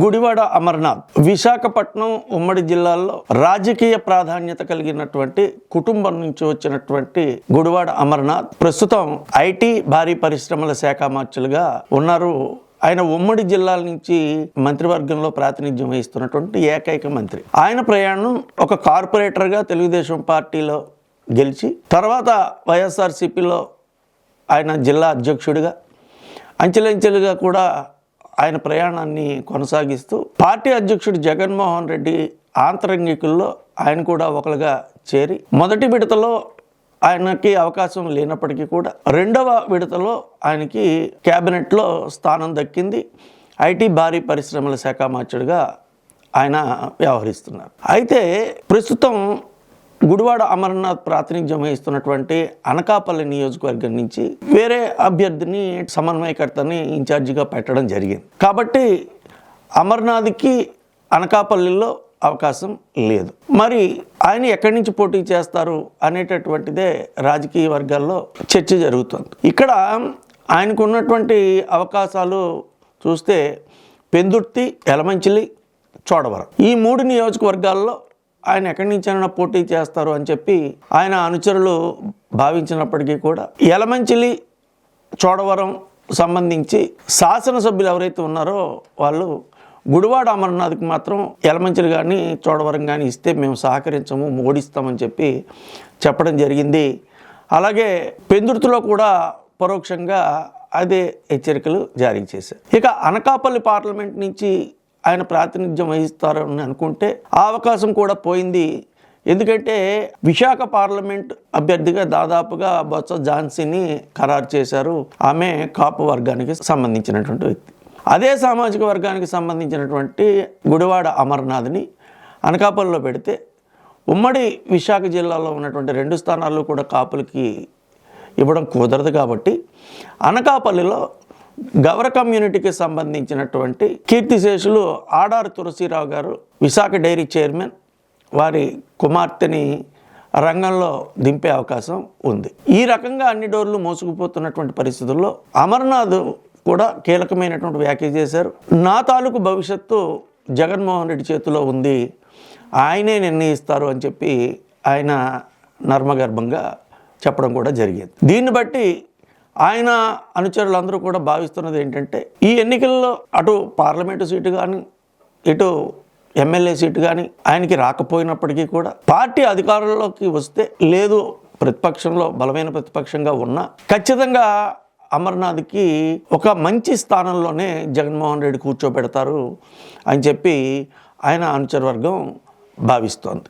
గుడివాడ అమర్నాథ్ విశాఖపట్నం ఉమ్మడి జిల్లాల్లో రాజకీయ ప్రాధాన్యత కలిగినటువంటి కుటుంబం నుంచి వచ్చినటువంటి గుడివాడ అమర్నాథ్ ప్రస్తుతం ఐటీ భారీ పరిశ్రమల శాఖ మార్చులుగా ఉన్నారు. ఆయన ఉమ్మడి జిల్లాల నుంచి మంత్రివర్గంలో ప్రాతినిధ్యం వహిస్తున్నటువంటి ఏకైక మంత్రి. ఆయన ప్రయాణం ఒక కార్పొరేటర్గా తెలుగుదేశం పార్టీలో గెలిచి తర్వాత వైఎస్ఆర్సీపీలో ఆయన జిల్లా అధ్యక్షుడిగా అంచెలంచెలుగా కూడా ఆయన ప్రయాణాన్ని కొనసాగిస్తూ పార్టీ అధ్యక్షుడు జగన్మోహన్ రెడ్డి ఆంతరంగికుల్లో ఆయన కూడా ఒకరుగా చేరి మొదటి విడతలో ఆయనకి అవకాశం లేనప్పటికీ కూడా రెండవ విడతలో ఆయనకి క్యాబినెట్లో స్థానం దక్కింది. ఐటీ భారీ పరిశ్రమల శాఖ మార్చుడిగా ఆయన వ్యవహరిస్తున్నారు. అయితే ప్రస్తుతం గుడివాడ అమర్నాథ్ ప్రాతినిధ్యం వహిస్తున్నటువంటి అనకాపల్లి నియోజకవర్గం నుంచి వేరే అభ్యర్థిని సమన్వయకర్తని ఇన్ఛార్జిగా పెట్టడం జరిగింది. కాబట్టి అమర్నాథ్కి అనకాపల్లిలో అవకాశం లేదు. మరి ఆయన ఎక్కడి నుంచి పోటీ చేస్తారు అనేటటువంటిదే రాజకీయ వర్గాల్లో చర్చ జరుగుతుంది. ఇక్కడ ఆయనకు ఉన్నటువంటి అవకాశాలు చూస్తే పెందుర్తి ఎలమంచిలి చోడవరం ఈ మూడు నియోజకవర్గాల్లో ఆయన ఎక్కడి నుంచైనా పోటీ చేస్తారు అని చెప్పి ఆయన అనుచరులు భావించినప్పటికీ కూడా ఎలమంచిలి చోడవరం సంబంధించి శాసనసభ్యులు ఎవరైతే ఉన్నారో వాళ్ళు గుడివాడ అమర్నాథ్కి మాత్రం ఎలమంచిలు కానీ చోడవరం కానీ ఇస్తే మేము సహకరించము ఓడిస్తామని చెప్పి చెప్పడం జరిగింది. అలాగే పెందుర్తిలో కూడా పరోక్షంగా అదే హెచ్చరికలు జారీ చేశారు. ఇక అనకాపల్లి పార్లమెంట్ నుంచి ఆయన ప్రాతినిధ్యం వహిస్తారని అనుకుంటే ఆ అవకాశం కూడా పోయింది. ఎందుకంటే విశాఖ పార్లమెంట్ అభ్యర్థిగా దాదాపుగా బొత్స ఝాన్సీని ఖరారు చేశారు. ఆమె కాపు వర్గానికి సంబంధించినటువంటి వ్యక్తి. అదే సామాజిక వర్గానికి సంబంధించినటువంటి గుడివాడ అమర్నాథ్ని అనకాపల్లిలో పెడితే ఉమ్మడి విశాఖ జిల్లాలో ఉన్నటువంటి రెండు స్థానాల్లో కూడా కాపులకి ఇవ్వడం కుదరదు కాబట్టి అనకాపల్లిలో గవర కమ్యూనిటీకి సంబంధించినటువంటి కీర్తిశేషులు ఆడారు తులసిరావు గారు విశాఖ డైరీ చైర్మన్. వారి కుమార్తెని రంగంలో దింపే అవకాశం ఉంది. ఈ రకంగా అన్ని డోర్లు మోసుకుపోతున్నటువంటి పరిస్థితుల్లో అమర్నాథ్ కూడా కీలకమైనటువంటి వ్యాఖ్య చేశారు. నా తాలూకు భవిష్యత్తు జగన్మోహన్ రెడ్డి చేతిలో ఉంది. ఆయనే నిర్ణయిస్తారు అని చెప్పి ఆయన నర్మగర్భంగా చెప్పడం కూడా జరిగింది. దీన్ని బట్టి ఆయన అనుచరులందరూ కూడా భావిస్తున్నది ఏంటంటే ఈ ఎన్నికల్లో అటు పార్లమెంటు సీటు కానీ ఇటు ఎమ్మెల్యే సీటు కానీ ఆయనకి రాకపోయినప్పటికీ కూడా పార్టీ అధికారంలోకి వస్తే లేదు ప్రతిపక్షంలో బలమైన ప్రతిపక్షంగా ఉన్నా ఖచ్చితంగా అమర్నాథ్కి ఒక మంచి స్థానంలోనే జగన్మోహన్ రెడ్డి కూర్చోబెడతారు అని చెప్పి ఆయన అనుచరవర్గం భావిస్తోంది.